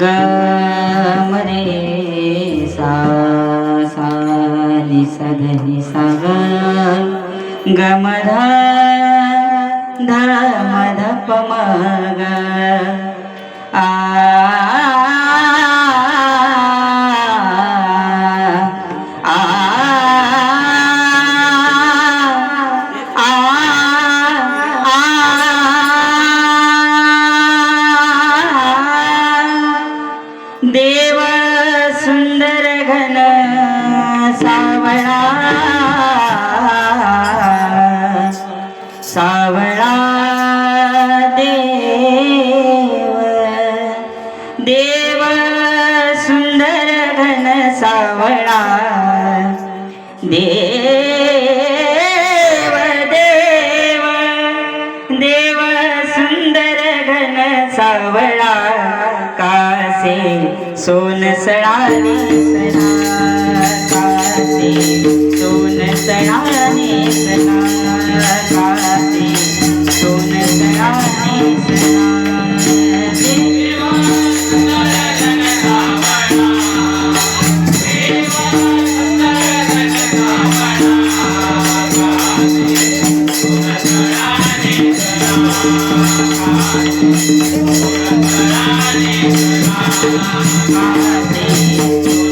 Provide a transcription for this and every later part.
गमरे सा सा नि सा धनि सा ग गमध धमध पमग आ सावळा देव देव सुंदर घन सावळा देव देव देव सुंदर घन सावळा कासे सोन सळा Thank you.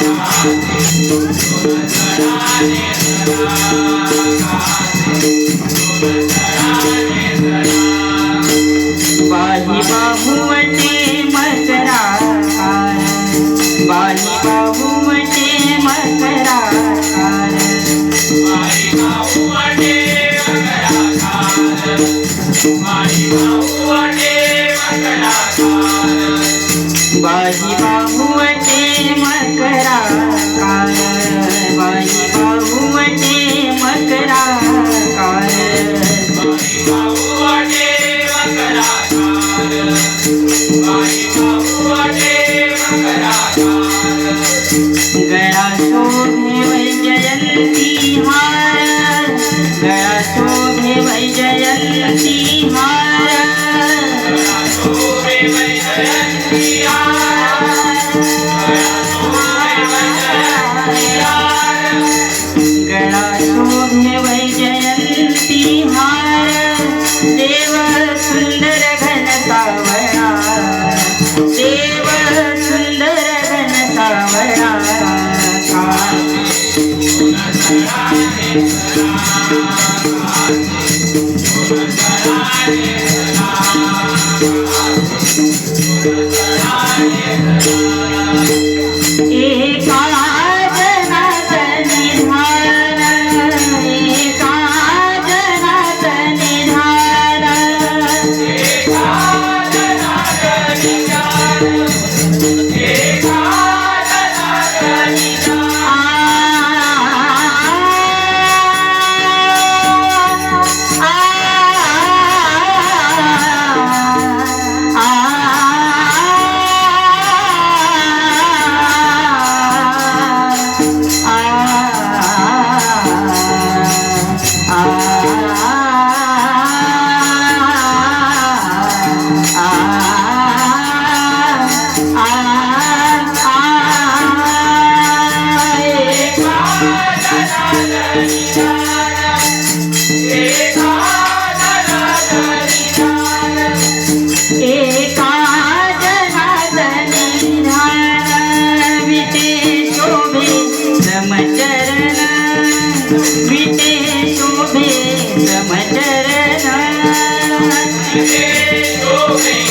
Thank you. बाई बाहुवटे मकरा काळ बाई बाहुवटे मकरा काळ Hallelujah.